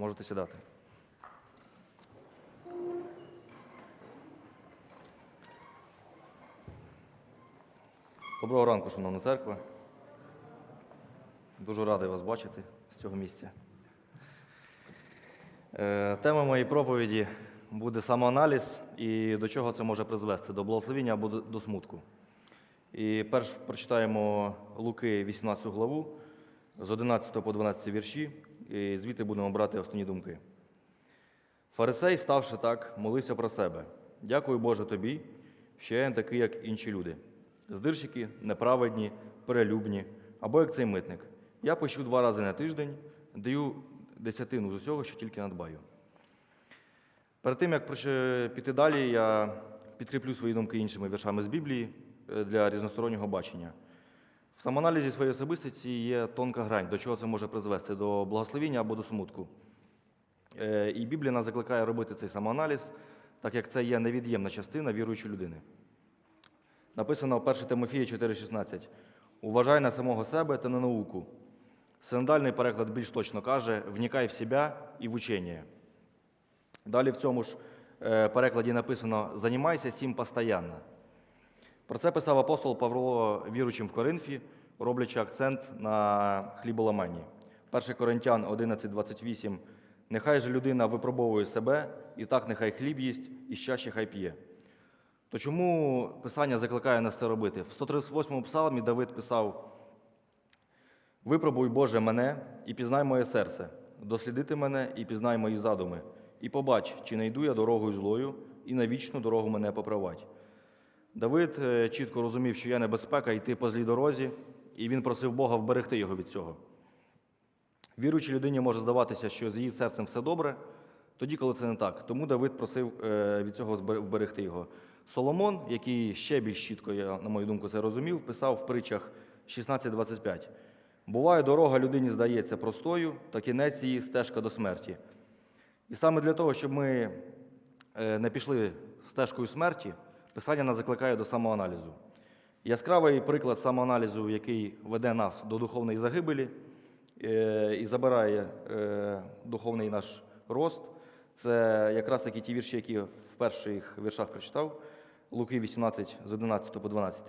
Можете сідати. Доброго ранку, шановна церква. Дуже радий вас бачити з цього місця. Е, Тема моєї проповіді буде самоаналіз і до чого це може призвести: до благословіння або до- до смутку. І перш прочитаємо Луки 18 главу з 11 по 12 вірші, і звідти будемо брати основні думки. Фарисей, ставши так, молився про себе. Дякую Боже тобі, що я не такий, як інші люди. Здирщики, неправедні, перелюбні, або як цей митник. Я пощу два рази на тиждень, даю десятину з усього, що тільки надбаю. Перед тим, як піти далі, я підкріплю свої думки іншими віршами з Біблії е, для різностороннього бачення. В самоаналізі своєї особистості є тонка грань, до чого це може призвести, до благословіння або до смутку. Е, І Біблія нас закликає робити цей самоаналіз, так як це є невід'ємна частина віруючої людини. Написано в 1 Тимофія 4,16. Уважай на самого себе та на науку. Синодальний переклад більш точно каже: вникай в себе і в учення. Далі в цьому ж е, перекладі написано Занімайся сім постоянно. Про це писав апостол Павло віручим в Коринфі, роблячи акцент на хліболаманні. 1 Коринтян 11.28. Нехай же людина випробовує себе, і так нехай хліб їсть, і щаще хай п'є. То чому Писання закликає нас це робити? В 138 псалмі Давид писав: Випробуй, Боже, мене і пізнай моє серце, дослідити мене і пізнай мої задуми, і побач, чи не йду я дорогою злою, і на вічну дорогу мене поправать. Давид е, чітко розумів, що є небезпека йти по злій дорозі, і він просив Бога вберегти його від цього. Віруючій людині може здаватися, що з її серцем все добре, тоді, коли це не так. Тому Давид просив е, від цього вберегти його. Соломон, який ще більш чітко, я, на мою думку, це розумів, писав в притчах 16.25. Буває, дорога людині здається простою, та кінець її стежка до смерті. І саме для того, щоб ми е, не пішли стежкою смерті, Писання нас закликає до самоаналізу. Яскравий приклад самоаналізу, який веде нас до духовної загибелі е, і забирає е, духовний наш рост, це якраз такі ті вірші, які в перших віршах прочитав, Луки 18 з 11 по 12.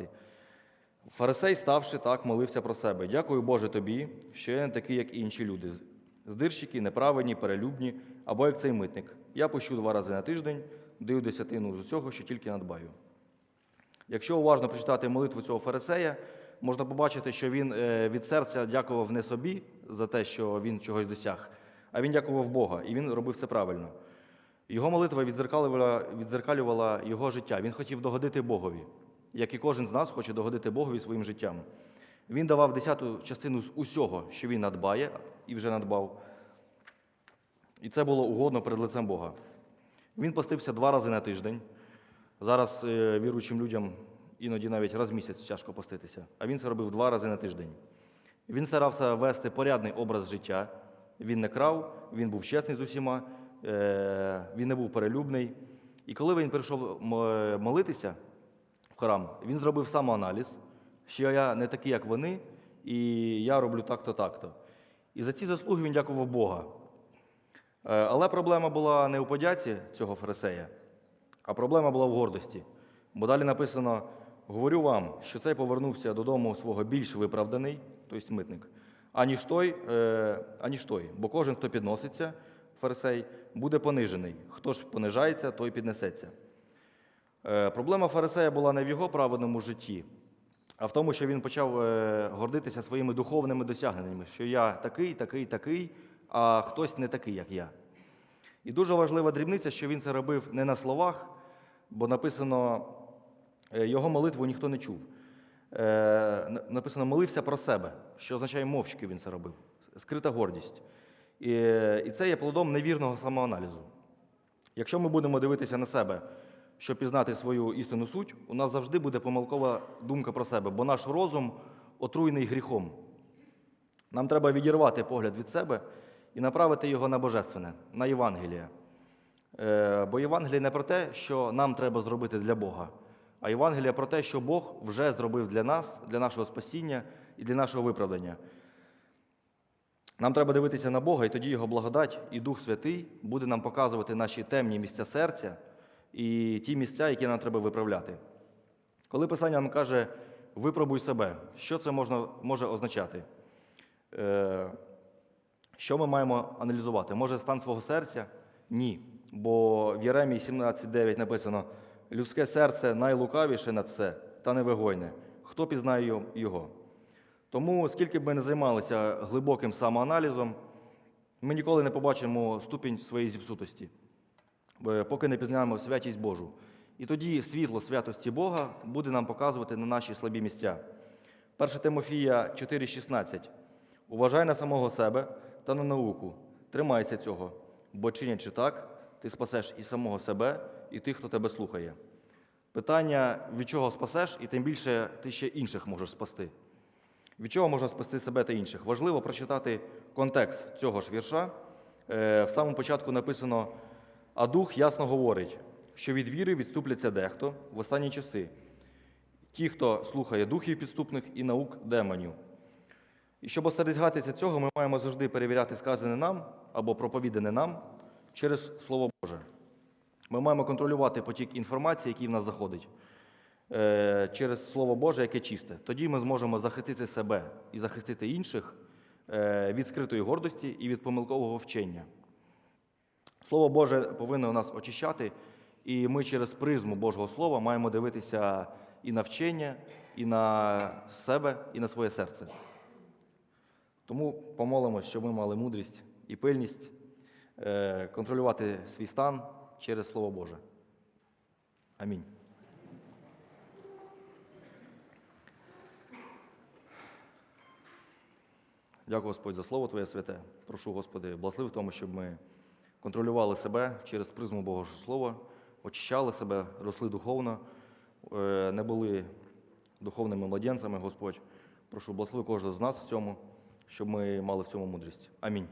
Фарисей, ставши так, молився про себе. Дякую Боже тобі, що я не такий, як інші люди. Здирщики, неправедні, перелюбні, або як цей митник. Я пощу два рази на тиждень, даю десятину з усього, що тільки надбаю. Якщо уважно прочитати молитву цього фарисея, можна побачити, що він е, від серця дякував не собі за те, що він чогось досяг, а він дякував Бога, і він робив все правильно. Його молитва відзеркалювала, відзеркалювала його життя. Він хотів догодити Богові, як і кожен з нас хоче догодити Богові своїм життям. Він давав десяту частину з усього, що він надбає і вже надбав. І це було угодно перед лицем Бога. Він постився два рази на тиждень. Зараз е, віруючим людям іноді навіть раз в місяць тяжко поститися, а він це робив два рази на тиждень. Він старався вести порядний образ життя. Він не крав, він був чесний з усіма, е, він не був перелюбний. І коли він прийшов молитися в храм, він зробив самоаналіз, що я не такий, як вони, і я роблю так-то, так-то. І за ці заслуги він дякував Бога. Е, Але проблема була не у подяці цього фарисея, а проблема була в гордості. Бо далі написано: говорю вам, що цей повернувся додому свого більш виправданий, тобто митник, аніж той, е, аніж той. Бо кожен, хто підноситься, фарисей, буде понижений. Хто ж понижається, той піднесеться. Е, Проблема фарисея була не в його праведному житті, а в тому, що він почав гордитися своїми духовними досягненнями, що я такий, такий, такий, а хтось не такий, як я. І дуже важлива дрібниця, що він це робив не на словах, бо написано, е, його молитву ніхто не чув. Е, Написано, молився про себе, що означає мовчки він це робив, скрита гордість. І, це є плодом невірного самоаналізу. Якщо ми будемо дивитися на себе, щоб пізнати свою істинну суть, у нас завжди буде помилкова думка про себе, бо наш розум отруєний гріхом. Нам треба відірвати погляд від себе і направити його на Божественне, на Євангеліє. Е, Бо Євангеліє не про те, що нам треба зробити для Бога, а Євангеліє про те, що Бог вже зробив для нас, для нашого спасіння і для нашого виправдання. Нам треба дивитися на Бога, і тоді Його благодать і Дух Святий буде нам показувати наші темні місця серця і ті місця, які нам треба виправляти. Коли Писання нам каже випробуй себе, що це можна, може означати? Е, що ми маємо аналізувати? Може, стан свого серця? Ні. Бо в Єремії 17.9 написано: людське серце найлукавіше над все, та невигойне. Хто пізнає його-? Тому, скільки б ми не займалися глибоким самоаналізом, ми ніколи не побачимо ступінь своєї зіпсутості, е, поки не пізнаємо святість Божу. І тоді світло святості Бога буде нам показувати на наші слабі місця. 1 Тимофія 4,16. Уважай на самого себе та на науку. Тримайся цього, бо чинячи так, ти спасеш і самого себе, і тих, хто тебе слухає. Питання, від чого спасеш, і тим більше ти ще інших можеш спасти. Від чого можна спасти себе та інших? Важливо прочитати контекст цього ж вірша. Е, В самому початку написано: а дух ясно говорить, що від віри відступляться дехто в останні часи. Ті, хто слухає духів підступних і наук демонів. І щоб остерігатися цього, ми маємо завжди перевіряти сказане нам або проповідане нам через Слово Боже. Ми маємо контролювати потік інформації, який в нас заходить, е, через Слово Боже, яке чисте. Тоді ми зможемо захистити себе і захистити інших е, від скритої гордості і від помилкового вчення. Слово Боже повинно нас очищати, і ми через призму Божого Слова маємо дивитися і на вчення, і на себе, і на своє серце. Тому помолимось, щоб ми мали мудрість і пильність е, контролювати свій стан через Слово Боже. Амінь. Дякую, Господь, за слово Твоє святе. Прошу, Господи, благослови в тому, щоб ми контролювали себе через призму Божого Слова, очищали себе, росли духовно, е, не були духовними младенцями, Господь. Прошу, благослови кожного з нас в цьому, щоб ми мали в цьому мудрість. Амінь.